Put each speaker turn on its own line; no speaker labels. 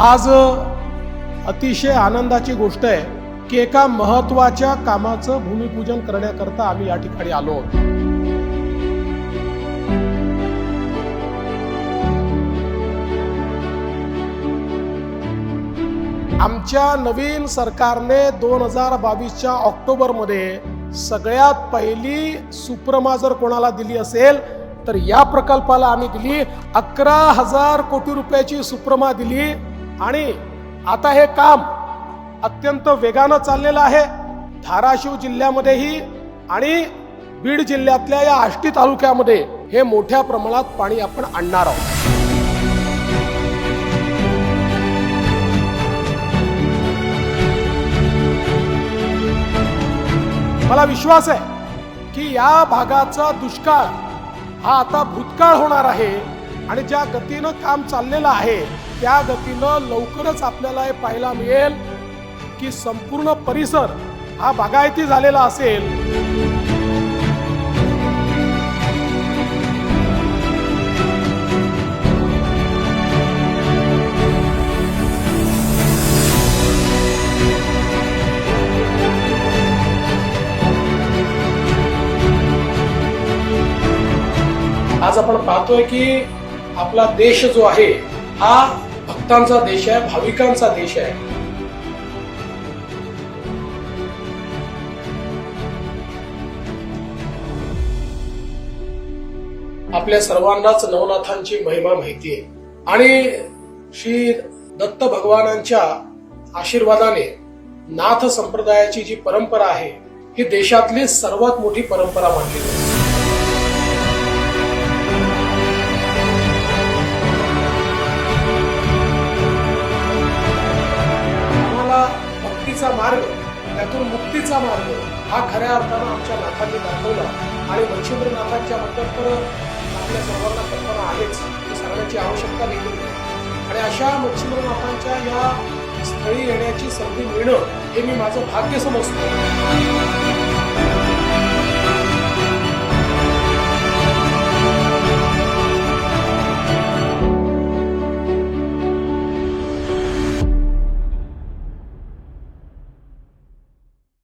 आज अतिशय आनंदाची गोष्ट आहे की एका महत्त्वाच्या कामाचं भूमिपूजन करण्याकरता आम्ही या ठिकाणी आलो आहोत. आमच्या नवीन सरकारने दोन हजार बावीसच्या ऑक्टोबरमध्ये सगळ्यात पहिली सुप्रमा जर कोणाला दिली असेल तर या प्रकल्पाला आम्ही दिली. अकरा हजार कोटी रुपयाची सुप्रमा दिली. आणि आता हे काम अत्यंत वेगानं चाललेलं आहे. धाराशिव जिल्ह्यामध्येही आणि बीड जिल्ह्यातल्या या आष्टी तालुक्यामध्ये हे मोठ्या प्रमाणात पाणी आपण आणणार आहोत. मला विश्वास आहे की या भागाचा दुष्काळ हा आता भूतकाळ होणार आहे आणि ज्या गतीनं काम चाललेलं आहे त्या गतीनं लवकरच आपल्याला हे पाहायला मिळेल की संपूर्ण परिसर हा बागायती झालेला असेल. आज आपण पाहतोय की आपला देश जो आहे हा भक्तांचा देश आहे भाविकांचा देश आहे. आपल्या सर्वांनाच नवनाथांची महिमा माहिती आहे. आणि श्री दत्त भगवानांच्या आशीर्वादाने नाथ संप्रदायाची जी परंपरा आहे ही देशातली सर्वात मोठी परंपरा मानली जाते. मार्ग त्यातून मुक्तीचा मार्ग. हा खऱ्या अर्थानं आमच्या नाथांनी दाखवला. आणि मच्छिंद्रनाथांच्या बद्दल तर आपल्या सर्वांना कल्पना आहेच. सांगण्याची आवश्यकता देखील नाही. आणि अशा मच्छिंद्रनाथांच्या या स्थळी येण्याची संधी मिळणं हे मी माझं भाग्य समजतो.